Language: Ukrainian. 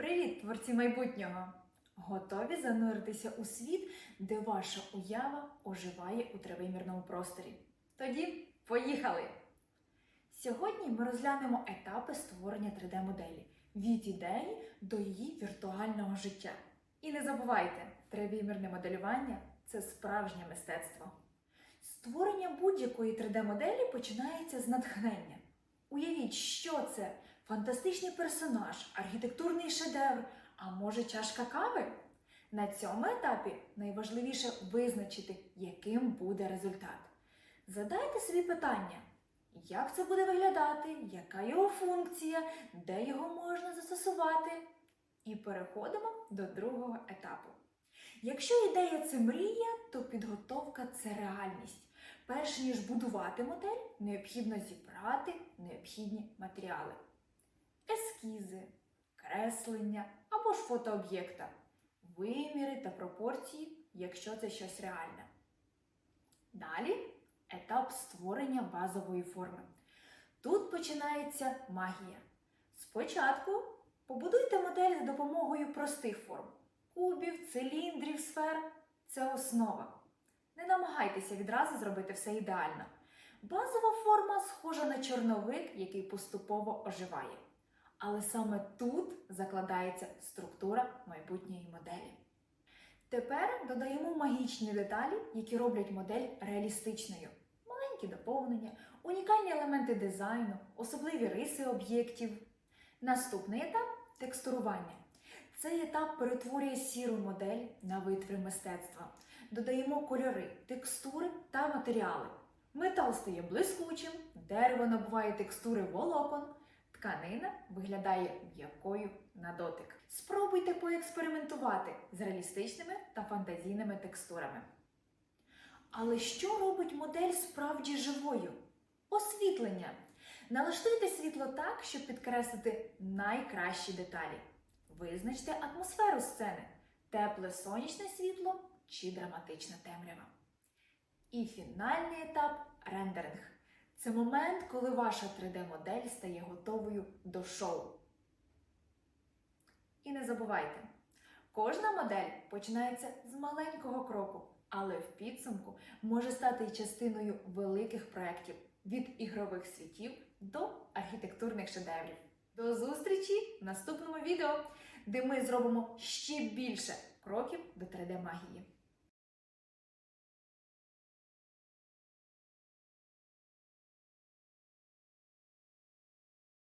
Привіт, творці майбутнього! Готові зануритися у світ, де ваша уява оживає у тривимірному просторі? Тоді поїхали! Сьогодні ми розглянемо етапи створення 3D-моделі від ідеї до її віртуального життя. І не забувайте, тривимірне моделювання це справжнє мистецтво. Створення будь-якої 3D-моделі починається з натхнення. Уявіть, що це фантастичний персонаж, архітектурний шедевр, а може чашка кави? На цьому етапі найважливіше визначити, яким буде результат. Задайте собі питання, як це буде виглядати, яка його функція, де його можна застосувати. І переходимо до другого етапу. Якщо ідея це мрія, то підготовка це реальність. Перш ніж будувати модель, необхідно зібрати необхідні матеріали: ескізи, креслення або ж фото об'єкта, виміри та пропорції, якщо це щось реальне. Далі етап створення базової форми. Тут починається магія. Спочатку побудуйте модель за допомогою простих форм: кубів, циліндрів, сфер це основа. Не намагайтеся відразу зробити все ідеально. Базова форма схожа на чорновик, який поступово оживає. Але саме тут закладається структура майбутньої моделі. Тепер додаємо магічні деталі, які роблять модель реалістичною. Маленькі доповнення, унікальні елементи дизайну, особливі риси об'єктів. Наступний етап текстурування. Цей етап перетворює сіру модель на витвір мистецтва. Додаємо кольори, текстури та матеріали. Метал стає блискучим, дерево набуває текстури волокон, тканина виглядає м'якою на дотик. Спробуйте поекспериментувати з реалістичними та фантазійними текстурами. Але що робить модель справді живою? Освітлення. Налаштуйте світло так, щоб підкреслити найкращі деталі. Визначте атмосферу сцени, тепле сонячне світло чи драматична темрява. І фінальний етап рендеринг. Це момент, коли ваша 3D-модель стає готовою до шоу. І не забувайте, кожна модель починається з маленького кроку, але в підсумку може стати частиною великих проєктів від ігрових світів до архітектурних шедеврів. До зустрічі в наступному відео, де ми зробимо ще більше кроків до 3D магії.